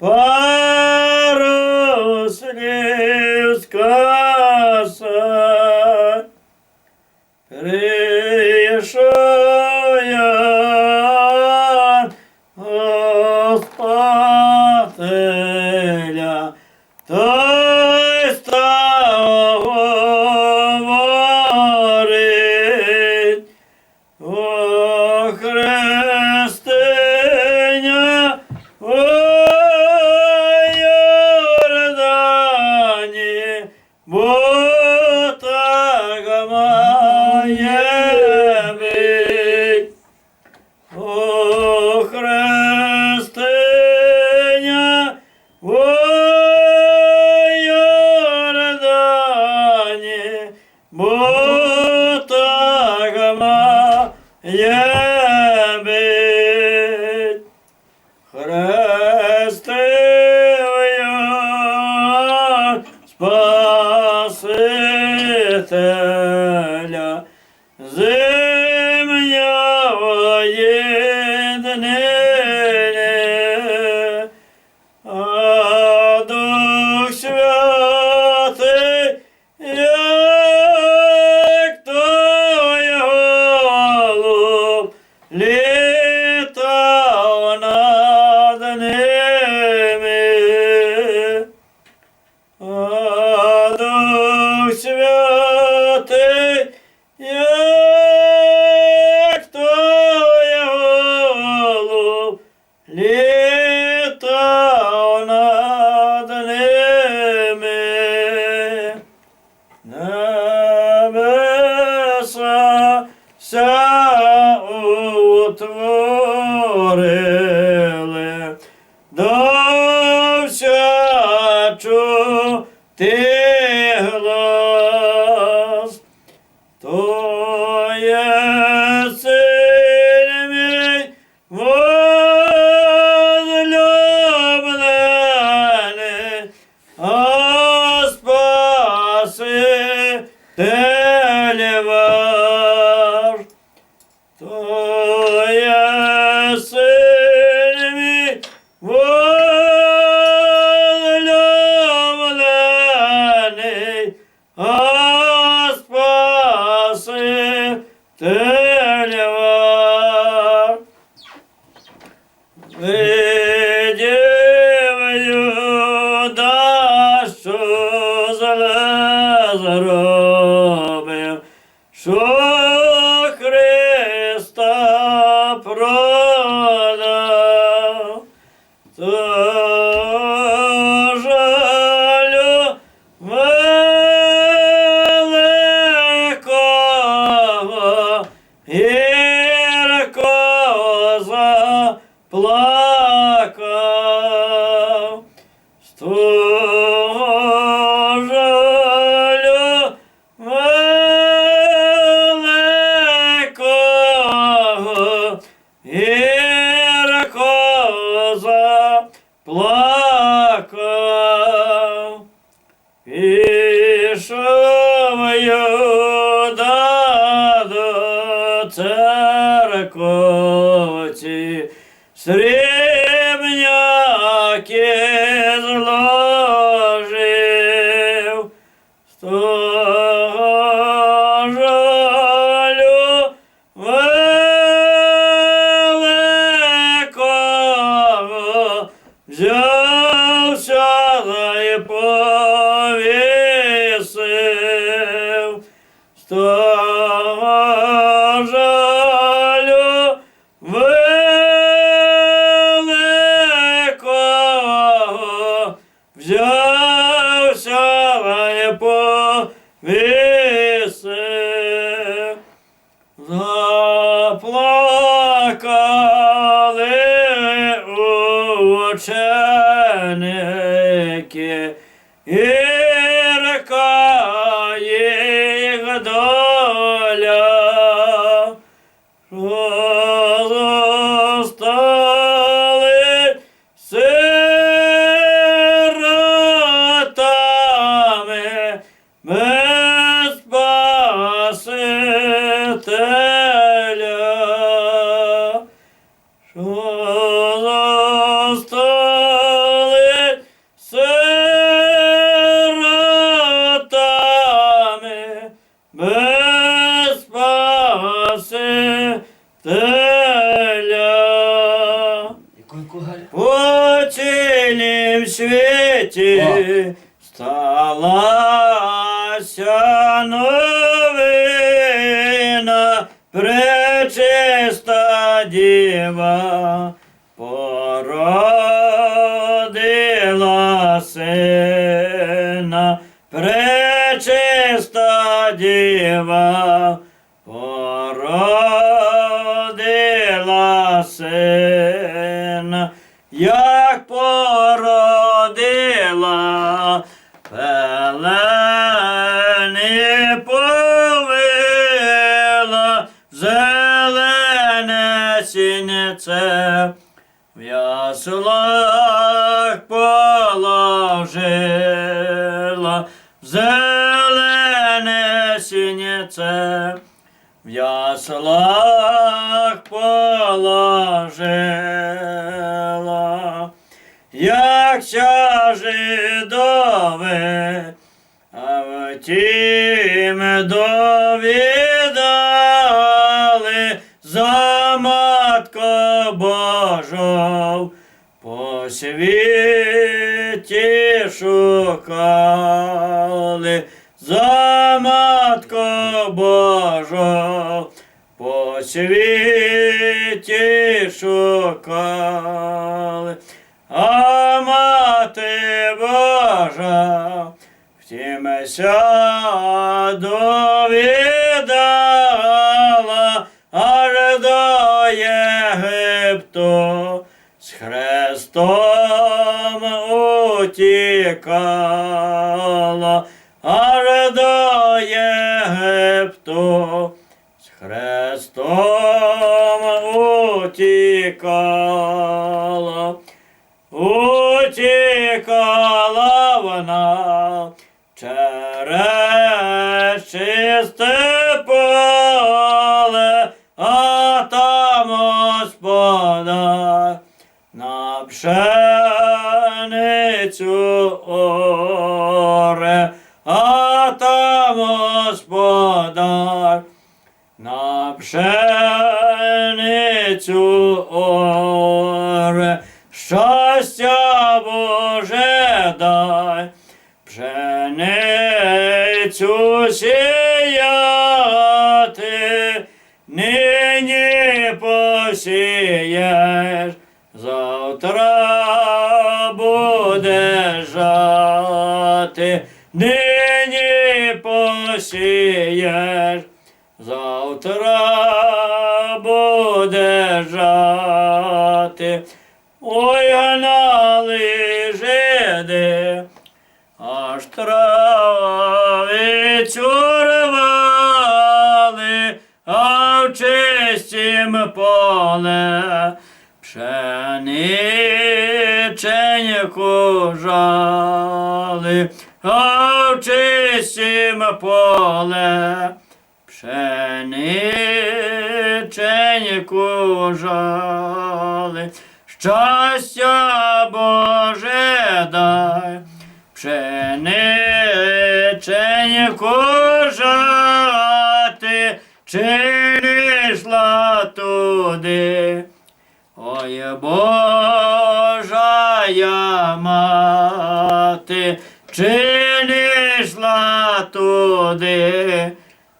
போ що Христа продав, то жалю великого гірко заплакав. Сто оці срібняки зложив. Того жалю великого взявся да і повісив. Того жалю гірка їх доля, що зостали сиротами без спасителя. Що сталася новина, пречиста діва породила сина, пречиста діва пелени повила зелене сінце, в яслах положила зелене сінце, в яслах положила, як ся жидове, а втім довідали за матко Божу, по світі шукали за матко Божу, по світі шукали, а Божа втімся довідала аж до Єгипту з Христом утікала аж до Єгипту з утікала. Утікала пшеницю оре, а там Господар на пшеницю оре, щастя Боже дай, пшеницю сіяти, нині посієш, завтра буде жати, нині посієш, завтра буде жати. Ой, гнали жиди, аж травицю рвали, а в чистім поле пшениченьку жали, а в поле пшениченьку жали. Щастя Боже дай, пшениченьку жати, туди.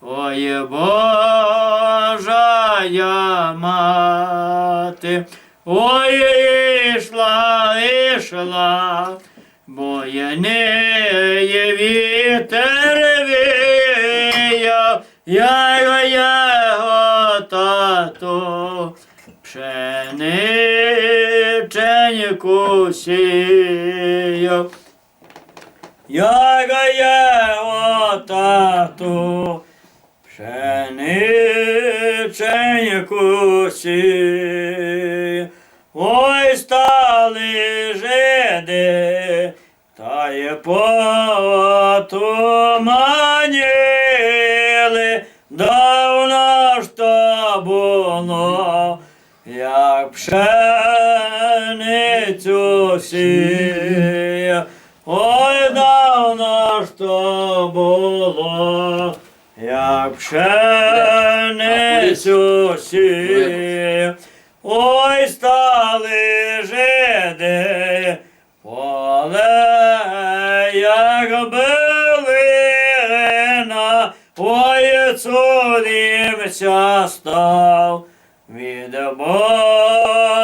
Ой, Божа я мати, ой, ішла, ішла, бо я не є вітер віяв, я його тату, пшениченьку сіяв. Я його пшениченьку сіяв. Ой, стали жиди, та й потуманіли, давно ж то було, як пшеницю сіяв. Ой, то було, як пшеницю сів. Ой, стали жиди, поле, як билина, ой, цудився став від Божого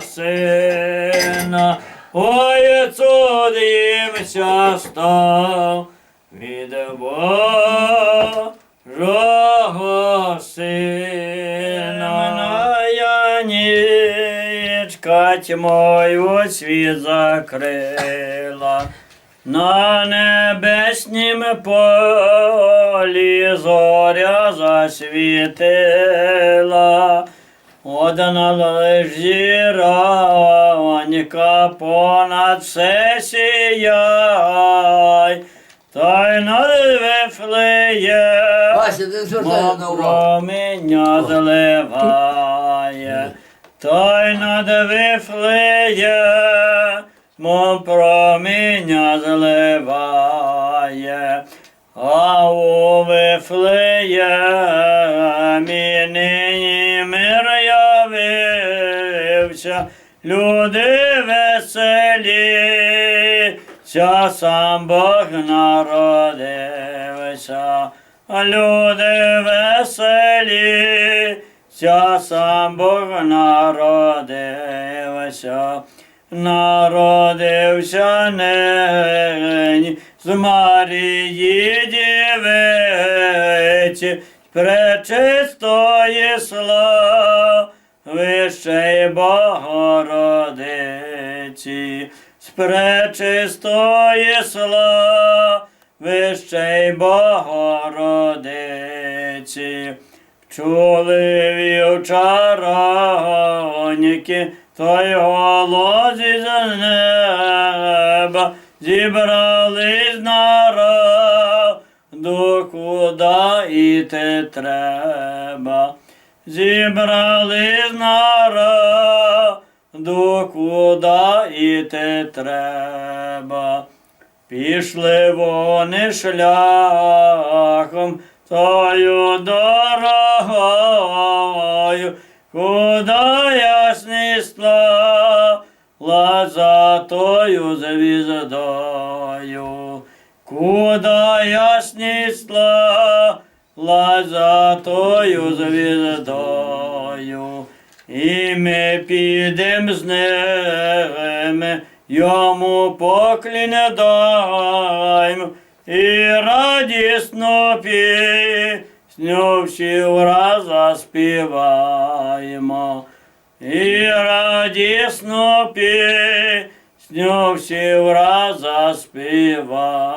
сина. Ой, цудився став від Божого сина. Я нічка тьмою світ закрила. На небеснім полі зоря засвітила. Одна лиш зіронька понад все сіяй, та й над вифлеє, Вася, ти що на увагу? проміння зливає, та й над вифлеє, мов проміння зливає. А у Вифлеємі нині мир явився, люди веселі, ся сам Бог народився, люди веселі, ся сам Бог народився. Народився нині з Марії дівиці, пречистої слави, ще й Богородиці, з пречистої слави, ще й Богородиці. Чули вівчароньки, той голос із неба, зібрались народу, куда іти треба. Зібрались народу, куда іти треба. Пішли вони шляхом тою дорогою, куда ясний слава за тою звіздою, куда ясний слава за тою звіздою. І ми підем з ними, йому поклін даймо, і радісно пісню всі враз заспіваємо. І радісно Пісню всі враза співаємо.